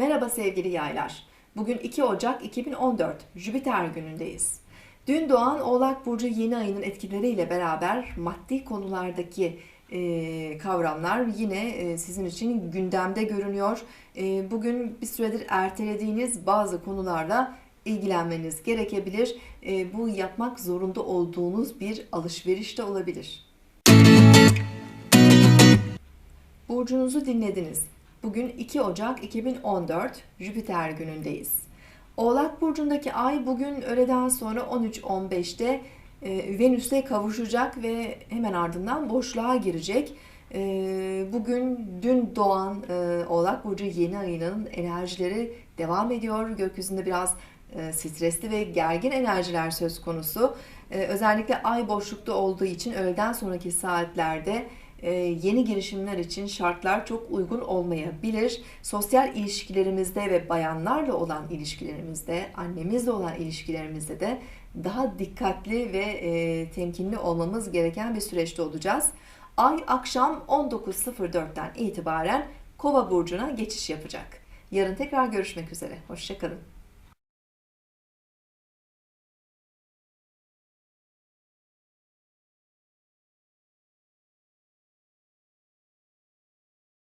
Merhaba sevgili yaylar. Bugün 2 Ocak 2014 Jüpiter günündeyiz. Dün doğan Oğlak Burcu yeni ayının etkileriyle beraber maddi konulardaki e, kavramlar yine e, sizin için gündemde görünüyor. E, bugün bir süredir ertelediğiniz bazı konularla ilgilenmeniz gerekebilir. E, bu yapmak zorunda olduğunuz bir alışveriş de olabilir. Burcunuzu dinlediniz. Bugün 2 Ocak 2014 Jüpiter günündeyiz. Oğlak Burcu'ndaki ay bugün öğleden sonra 13.15'te e, Venüs'le kavuşacak ve hemen ardından boşluğa girecek. E, bugün dün doğan e, Oğlak Burcu yeni ayının enerjileri devam ediyor. Gökyüzünde biraz e, stresli ve gergin enerjiler söz konusu. Özellikle ay boşlukta olduğu için öğleden sonraki saatlerde yeni girişimler için şartlar çok uygun olmayabilir. Sosyal ilişkilerimizde ve bayanlarla olan ilişkilerimizde, annemizle olan ilişkilerimizde de daha dikkatli ve e, temkinli olmamız gereken bir süreçte olacağız. Ay akşam 19.04'ten itibaren Kova burcuna geçiş yapacak. Yarın tekrar görüşmek üzere. Hoşçakalın.